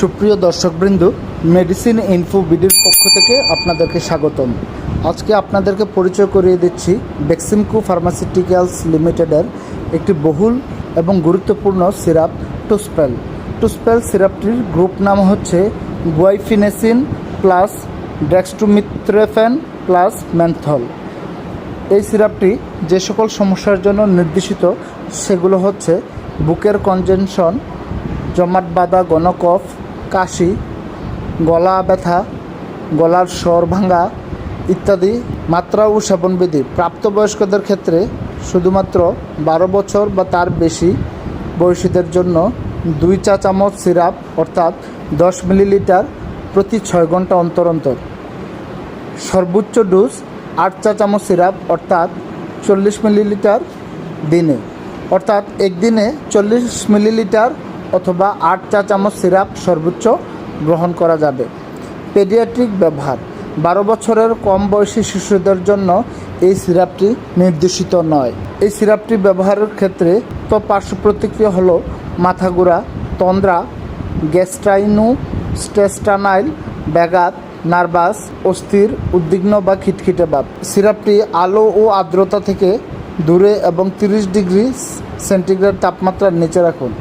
সুপ্রিয় দর্শকবৃন্দ medicine info বিডির পক্ষ থেকে আপনাদেরকে স্বাগতম। আজকে আপনাদেরকে পরিচয় করিয়ে দিচ্ছি বেক্সিমকো ফার্মাসিউটিক্যালস লিমিটেডের একটি বহুল এবং গুরুত্বপূর্ণ সিরাপ টুসপেল টুসপেল সিরাপটির গ্রুপ নাম হচ্ছে guaifenesin plus dextromethorphan plus menthol এই সিরাপটি যে সকল সমস্যার জন্য নির্দেশিত, সেগুলো হচ্ছে বুকের কনজেনশন জমাট বাঁধা, গণকফ কাশি, গলা ব্যথা, গলার স্বর ভাঙা ইত্যাদি মাত্রা ও সেবনবিধি। প্রাপ্তবয়স্কদের ক্ষেত্রে শুধুমাত্র বারো বছর বা তার বেশি বয়সীদের জন্য দুই চা চামচ সিরাপ, অর্থাৎ দশ মিলিলিটার প্রতি ছয় ঘণ্টা অন্তর অন্তর। সর্বোচ্চ ডোজ আট চা চামচ সিরাপ, অর্থাৎ চল্লিশ মিলিলিটার দিনে। অর্থাৎ একদিনে চল্লিশ মিলিলিটার অথবা আট চা চামচ সিরাপ সর্বোচ্চ গ্রহণ করা যাবে। পেডিয়াট্রিক ব্যবহার। বারো বছরের কম বয়সী শিশুদের জন্য এই সিরাপটি নির্দেশিত নয়। এই সিরাপটি ব্যবহারের ক্ষেত্রে তো পার্শ্ব প্রতিক্রিয়া হলো মাথা ঘোরা, তন্দ্রা, গ্যাস্ট্রাইনু, স্টেস্টানাইল, ব্যাঘাত, নার্ভাস, অস্থির, উদ্বিগ্ন বা খিটখিটে ভাব। সিরাপটি আলো ও আর্দ্রতা থেকে দূরে এবং তিরিশ ডিগ্রি সেন্টিগ্রেড তাপমাত্রার নিচে রাখুন।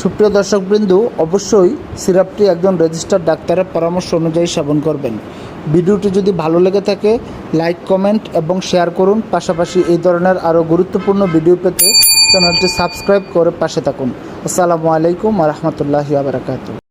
সুপ্রিয় দর্শকবৃন্দ, অবশ্যই সিরাপটি একজন রেজিস্টার্ড ডাক্তারের পরামর্শ অনুযায়ী সেবন করবেন। ভিডিওটি যদি ভালো লেগে থাকে, লাইক, কমেন্ট এবং শেয়ার করুন। পাশাপাশি এই ধরনের আরও গুরুত্বপূর্ণ ভিডিও পেতে চ্যানেলটি সাবস্ক্রাইব করে পাশে থাকুন। আসসালামু আলাইকুম রহমতুল্লাহি আবরাকাতু